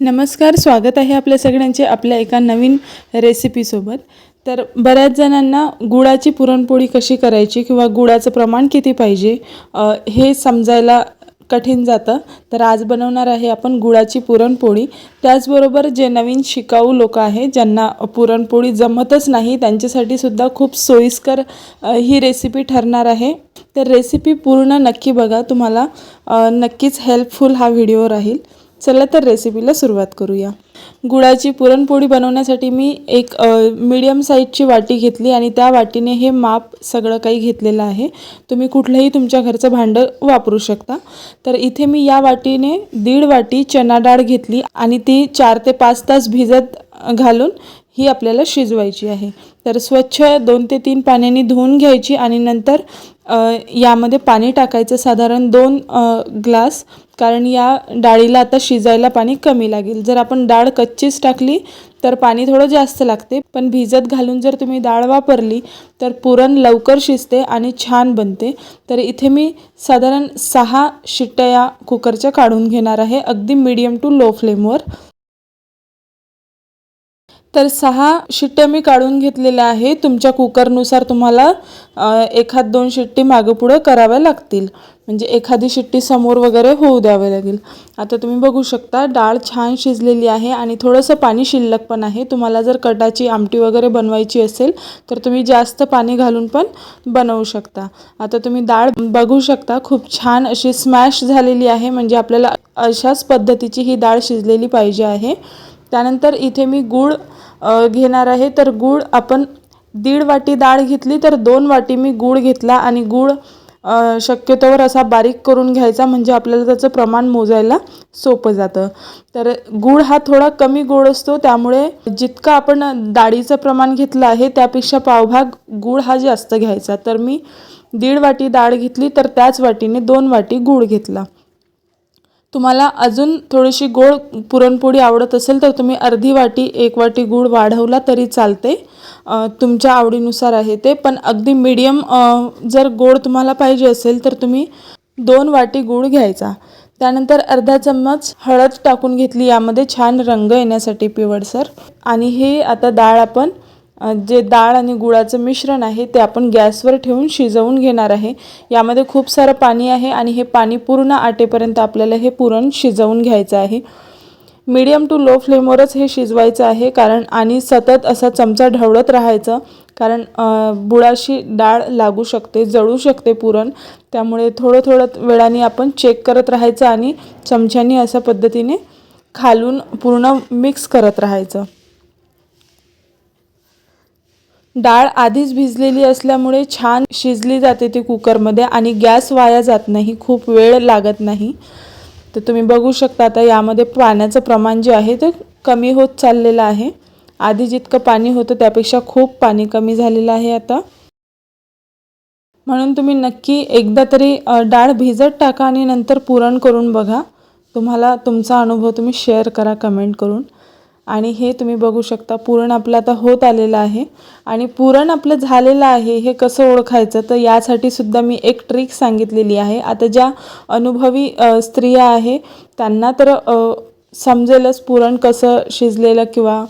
नमस्कार स्वागत आहे आपल्या सगळ्यांचे आपल्या एका नवीन रेसिपीसोबत तर बऱ्याच जणांना गुळाची पुरणपोळी कशी करायची किंवा गुळाचं प्रमाण किती पाहिजे हे समजायला कठीण जातं. तर आज बनवणार आहे आपण गुळाची पुरणपोळी. त्याचबरोबर जे नवीन शिकाऊ लोक आहे ज्यांना पुरणपोळी जमतच नाही त्यांच्यासाठी सुद्धा खूप सोयीस्कर ही रेसिपी ठरणार आहे. तर रेसिपी पूर्ण नक्की बघा. तुम्हाला नक्कीच हेल्पफुल हा व्हिडिओ राहील. चला तर रेसिपीला सुरुवात करूया. गुळाची पुरणपोळी बनवण्यासाठी मी एक मीडियम साईजची वाटी घेतली आणि त्या वाटीने हे माप सगळं काही घेतलेलं आहे. तुम्ही कुठलंही तुमच्या घरचं भांडं वापरू शकता. तर इथे मी या वाटीने दीड वाटी चना डाळ घेतली आणि ती चार ते पाच तास भिजत घालून ही आपल्याला शिजवायची आहे. तर स्वच्छ दोन ते तीन पाण्याने धुवून घ्यायची आणि नंतर यामध्ये पाणी टाकायचं साधारण दोन ग्लास. कारण या डाळीला आता शिजायला पाणी कमी लागेल. जर आपण डाळ कच्चीच टाकली तर पाणी थोडं जास्त लागते. पण भिजत घालून जर तुम्ही डाळ वापरली तर पुरण लवकर शिजते आणि छान बनते. तर इथे मी साधारण सहा शिट्ट्या या कुकरच्या काढून घेणार आहे. अगदी मीडियम टू लो फ्लेमवर तर सहा शिट्ट्या मी काढून घेतलेल्या आहे तुमच्या कुकरनुसार तुम्हाला एखाद दोन शिट्टी मागं पुढं कराव्या लागतील. म्हणजे एखादी शिट्टी समोर वगैरे होऊ द्यावी लागेल. आता तुम्ही बघू शकता डाळ छान शिजलेली आहे आणि थोडंसं पाणी शिल्लक पण आहे. तुम्हाला जर कटाची आमटी वगैरे बनवायची असेल तर तुम्ही जास्त पाणी घालून पण बनवू शकता. आता तुम्ही डाळ बघू शकता खूप छान अशी स्मॅश झालेली आहे. म्हणजे आपल्याला अशाच पद्धतीची ही डाळ शिजलेली पाहिजे आहे. त्यानंतर इथे मी गूळ घेणार आहे. तर गूळ आपण दीड वाटी डाळ घेतली तर दोन वाटी मी गूळ घेतला आणि गूळ शक्यतोवर असा बारीक करून घ्यायचा म्हणजे आपल्याला त्याचं प्रमाण मोजायला सोपं जातं. तर गूळ हा थोडा कमी गोड असतो त्यामुळे जितकं आपण डाळीचं प्रमाण घेतलं आहे त्यापेक्षा पावभाग गूळ हा जास्त घ्यायचा. तर मी दीड वाटी डाळ घेतली तर त्याच वाटीने दोन वाटी गूळ घेतला. तुम्हाला अजून थोडीशी गोड पुरणपोळी आवडत असेल तर तुम्ही अर्धी वाटी एक वाटी गूळ वाढवला तरी चालते. तुमच्या आवडीनुसार आहे ते. पण अगदी मीडियम जर गोड तुम्हाला पाहिजे असेल तर तुम्ही दोन वाटी गूळ घ्यायचा. त्यानंतर अर्धा चम्मच हळद टाकून घेतली. यामध्ये छान रंग येण्यासाठी पिवळसर. आणि हे आता डाळ आपण जे डाळ आणि गुळाचं मिश्रण आहे ते आपण गॅसवर ठेवून शिजवून घेणार आहे. यामध्ये खूप सारं पाणी आहे आणि हे पाणी पूर्ण आटेपर्यंत आपल्याला हे पुरण शिजवून घ्यायचं आहे. मीडियम टू लो फ्लेमवरच हे शिजवायचं आहे कारण आणि सतत असा चमचा ढवळत राहायचं कारण बुळाशी डाळ लागू शकते जळू शकते पुरण. त्यामुळे थोडं थोडं वेळाने आपण चेक करत राहायचं आणि चमच्यानी अशा पद्धतीने खालून पूर्ण मिक्स करत राहायचं. डाळ आधीच भिजलेली असल्यामुळे छान शिजली जाते ती कुकरमध्ये आणि गॅस वाया जात नाही खूप वेळ लागत नाही. तर तुम्ही बघू शकता आता यामध्ये पाण्याचं प्रमाण जे आहे ते कमी होत चाललेलं आहे. आधी जितकं पाणी होतं त्यापेक्षा खूप पाणी कमी झालेलं आहे आता. म्हणून तुम्ही नक्की एकदा तरी डाळ भिजत टाका आणि नंतर पुरण करून बघा. तुम्हाला तुमचा अनुभव तुम्ही शेअर करा कमेंट करून. आणि हे तुम्ही बघू शकता पुरण आपलं आता होत आलेलं आहे. आणि पुरण आपलं झालेलं आहे हे कसं ओळखायचं? तर यासाठी सुद्धा मी एक ट्रिक सांगितलेली आहे. आता ज्या अनुभवी स्त्रिया आहे त्यांना तर समजेलच पुरण कसं शिजलेलं किंवा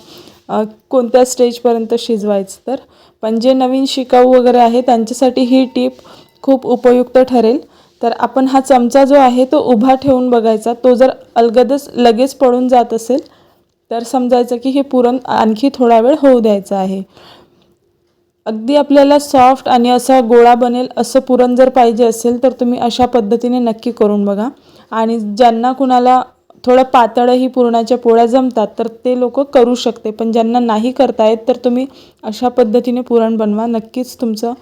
कोणत्या स्टेजपर्यंत शिजवायचं तर. पण जे नवीन शिकाऊ वगैरे आहे त्यांच्यासाठी ही टीप खूप उपयुक्त ठरेल. तर आपण हा चमचा जो आहे तो उभा ठेवून बघायचा. तो जर अलगदच लगेच पडून जात असेल तर समजायचं की हे पुरण आणखी थोडा वेळ होऊ द्यायचं आहे. अगदी आपल्याला सॉफ्ट आणि असा गोळा बनेल असं पुरण जर पाहिजे असेल तर तुम्ही अशा पद्धतीने नक्की करून बघा. आणि ज्यांना कुणाला थोडं पातळही पुरणाच्या पोळ्या जमतात तर ते लोक करू शकते. पण ज्यांना नाही करता येत तर तुम्ही अशा पद्धतीने पुरण बनवा. नक्कीच तुमचं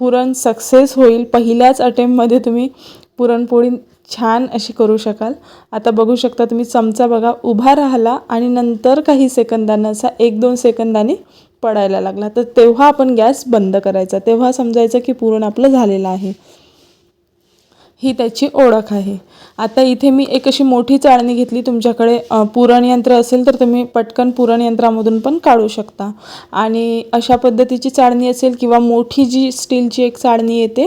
पुरण सक्सेस होईल. पहिल्याच अटेम्पमध्ये तुम्ही पुरणपोळी छान अशी करू शकाल. आता बघू शकता तुम्ही चमचा बघा उभा राहिला आणि नंतर काही सेकंदांना असा एक दोन सेकंदांनी पडायला लागला. तर तेव्हा आपण गॅस बंद करायचा. तेव्हा समजायचं की पुरण आपलं झालेलं आहे. ही त्याची ओळख आहे. आता इथे मी एक अशी मोठी चाळणी घेतली. तुमच्याकडे पुरणयंत्र असेल तर तुम्ही पटकन पुरणयंत्रामधून पण काढू शकता. आणि अशा पद्धतीची चाळणी असेल किंवा मोठी जी स्टीलची एक चाळणी येते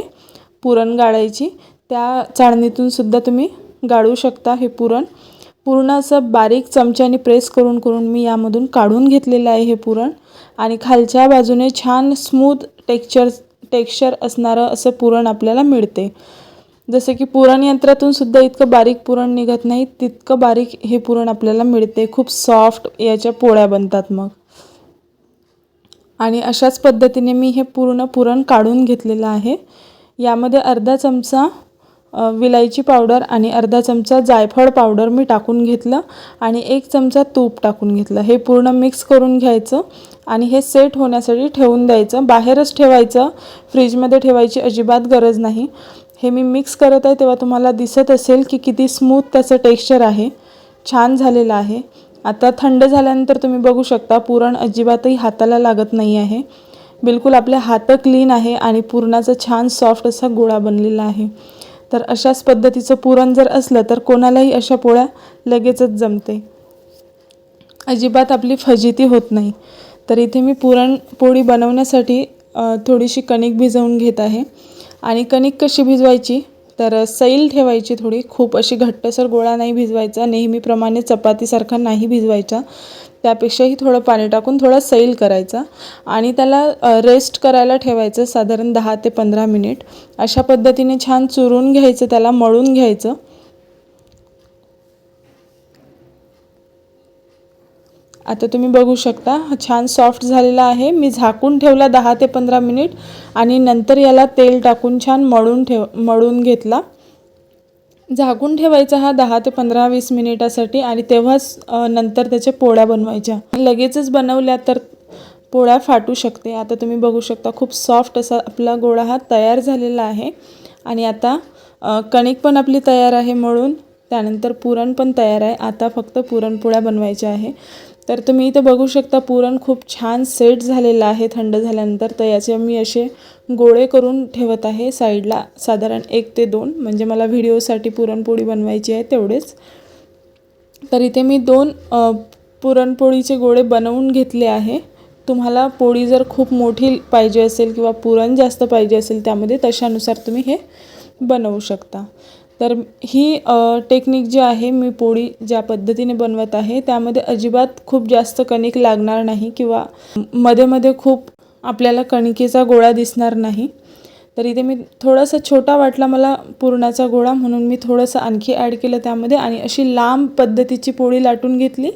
पुरण गाळायची त्या चाळणीतून सुद्धा तुम्ही गाळू शकता हे पुरण. पूर्ण असं बारीक चमच्याने प्रेस करून करून मी यामधून काढून घेतलेलं आहे हे पुरण. आणि खालच्या बाजूने छान स्मूथ टेक्चर टेक्स्चर असणारं असं पुरण आपल्याला मिळते. जसं की पुरण यंत्रातून सुद्धा इतकं बारीक पुरण निघत नाही तितकं बारीक हे पुरण आपल्याला मिळते. खूप सॉफ्ट याच्या पोळ्या बनतात मग. आणि अशाच पद्धतीने मी हे पूर्ण पुरण काढून घेतलेलं आहे. यामध्ये अर्धा चमचा विलायची पावडर आणि अर्धा चमचा जायफळ पावडर मी टाकून घेतलं आणि एक चमचा तूप टाकून घेतलं. हे पूर्ण मिक्स करून घ्यायचं आणि हे सेट होण्यासाठी ठेवून द्यायचं. बाहेरच ठेवायचं. फ्रीजमध्ये ठेवायची अजिबात गरज नाही. हे मी मिक्स करत आहे तेव्हा तुम्हाला दिसत असेल की किती स्मूथ त्याचं टेक्स्चर आहे. छान झालेलं आहे. आता थंड झाल्यानंतर तुम्ही बघू शकता पुरण अजिबातही हाताला लागत नाही आहे. बिलकुल आपले हात क्लीन आहे आणि पुरणाचा छान सॉफ्ट असा गोळा बनलेला आहे. तर अशाच पद्धतीचं पुरण जर असलं तर कोणालाही अशा पोळ्या लगेचच जमते. अजिबात आपली फजिती होत नाही. तर इथे मी पुरणपोळी बनवण्यासाठी थोडीशी कणिक भिजवून घेत आहे. आणि कणिक कशी भिजवायची? तर सैल ठेवायची थोडी. खूप अशी घट्टसर गोळा नाही भिजवायचा. नेहमीप्रमाणे चपातीसारखा नाही भिजवायचा. त्यापेक्षाही थोडं पाणी टाकून थोडा सैल करायचा आणि त्याला रेस्ट करायला ठेवायचं साधारण दहा ते पंधरा मिनिट अशा पद्धतीने छान चुरून घ्यायचं त्याला मळून घ्यायचं. आता तुम्ही बघू शकता छान सॉफ्ट झालेला आहे. मी झाकून ठेवला दहा ते पंधरा मिनिट आणि नंतर याला तेल टाकून छान मळून ठेव मळून घेतला. झाकून ठेवायचा हा दहा ते पंधरा वीस मिनिटासाठी आणि तेव्हाच नंतर त्याच्या पोळ्या बनवायच्या. लगेचच बनवल्या तर पोळ्या फाटू शकते. आता तुम्ही बघू शकता खूप सॉफ्ट असा आपला गोळा हा तयार झालेला आहे. आणि आता कणिक पण आपली तयार आहे म्हणून त्यानंतर पुरण पण तयार आहे. आता फक्त पुरणपोळ्या बनवायच्या आहे. तर तुम्ही इथं बघू शकता पुरण खूप छान सेट झालेलं आहे थंड झाल्यानंतर. तर याचे मी असे गोळे करून ठेवत आहे साईडला साधारण एक ते दोन. म्हणजे मला व्हिडिओसाठी पुरणपोळी बनवायची आहे तेवढेच. तर इथे मी दोन पुरणपोळीचे गोळे बनवून घेतले आहे. तुम्हाला पोळी जर खूप मोठी पाहिजे असेल किंवा पुरण जास्त पाहिजे असेल त्यामध्ये तशानुसार तुम्ही हे बनवू शकता. तर ही टेक्निक जी आहे मी पोळी ज्या पद्धतीने बनवत आहे त्यामध्ये अजिबात खूप जास्त कणिक लागणार नाही किंवा मध्ये मध्ये खूप आपल्याला कणिकेचा गोळा दिसणार नाही. तर इथे मी थोडासा छोटा वाटला मला पुरणाचा गोळा म्हणून मी थोडंसं आणखी ॲड केलं त्यामध्ये आणि अशी लांब पद्धतीची पोळी लाटून घेतली.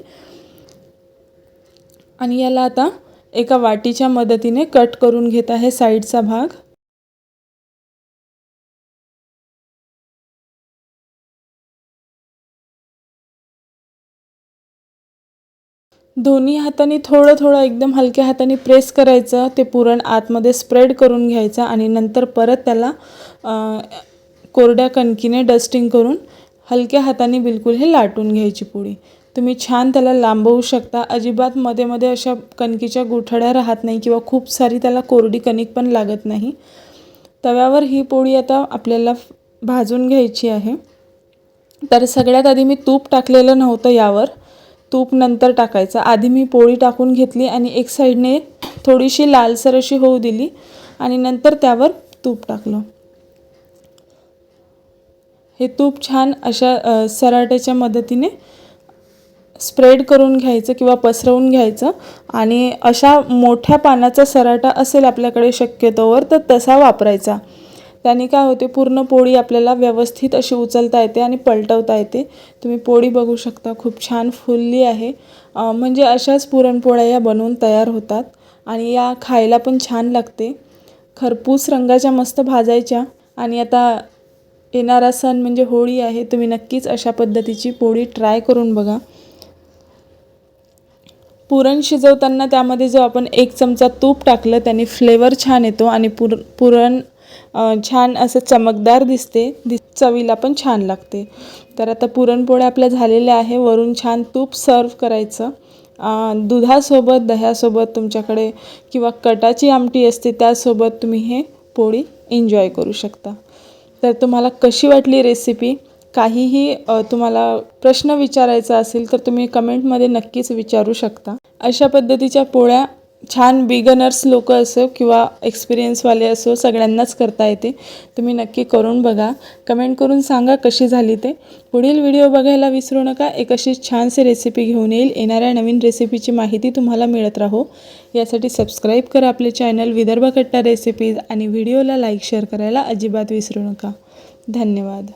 आणि याला आता एका वाटीच्या मदतीने कट करून घेत आहे साईडचा भाग. दोन्ही हाताने थोडं थोडं एकदम हलक्या हाताने प्रेस करायचं ते पुरण आतमध्ये स्प्रेड करून घ्यायचं आणि नंतर परत त्याला कोरड्या कणकीने डस्टिंग करून हलक्या हाताने बिलकुल हे लाटून घ्यायची पोळी तुम्ही छान त्याला लांबवू शकता. अजिबात मध्ये मध्ये अशा कणकीच्या गुठळ्या राहत नाही किंवा खूप सारी त्याला कोरडी कणिक पण लागत नाही. तव्यावर ही पोळी आता आपल्याला भाजून घ्यायची आहे. तर सगळ्यात आधी मी तूप टाकलेलं नव्हतं यावर. तूप नंतर टाकायचं. आधी मी पोळी टाकून घेतली आणि एक साईडने थोडीशी लालसर अशी होऊ दिली आणि नंतर त्यावर तूप टाकलं. हे तूप छान अशा सराट्याच्या मदतीने स्प्रेड करून घ्यायचं किंवा पसरवून घ्यायचं आणि अशा मोठ्या पानाचा सराटा असेल आपल्याकडे शक्यतोवर तर तसा वापरायचा. त्याने काय होते पूर्ण पोळी आपल्याला व्यवस्थित अशी उचलता येते आणि पलटवता येते. तुम्ही पोळी बघू शकता खूप छान फुलली आहे. म्हणजे अशाच पुरणपोळ्या या बनवून तयार होतात आणि या खायला पण छान लागते. खरपूस रंगाच्या मस्त भाजायच्या आणि आता येणारा सण म्हणजे होळी आहे तुम्ही नक्कीच अशा पद्धतीची पोळी ट्राय करून बघा. पुरण शिजवताना त्यामध्ये जो आपण एक चमचा तूप टाकलं त्याने फ्लेवर छान येतो आणि पुर पुरण छान असं चमकदार दिसते. दि चवीला पण छान लागते. तर आता पुरणपोळ्या आपल्या झालेल्या आहे. वरून छान तूप सर्व करायचं. दुधासोबत दह्यासोबत तुमच्याकडे किंवा कटाची आमटी असते त्यासोबत तुम्ही हे पोळी एन्जॉय करू शकता. तर तुम्हाला कशी वाटली रेसिपी काहीही तुम्हाला प्रश्न विचारायचा असेल तर तुम्ही कमेंटमध्ये नक्कीच विचारू शकता. अशा पद्धतीच्या पोळ्या छान बिगनर्स लोक असो किंवा एक्सपिरियन्सवाले असो सगळ्यांनाच करता येते. तुम्ही नक्की करून बघा. कमेंट करून सांगा कशी झाली ते. पुढील व्हिडिओ बघायला विसरू नका. एक अशी छानशी रेसिपी घेऊन येईल. येणाऱ्या नवीन रेसिपीची माहिती तुम्हाला मिळत राहो. यासाठी सबस्क्राईब करा आपले चॅनल विदर्भ कट्टा रेसिपीज आणि व्हिडिओला लाईक शेअर करायला अजिबात विसरू नका. धन्यवाद.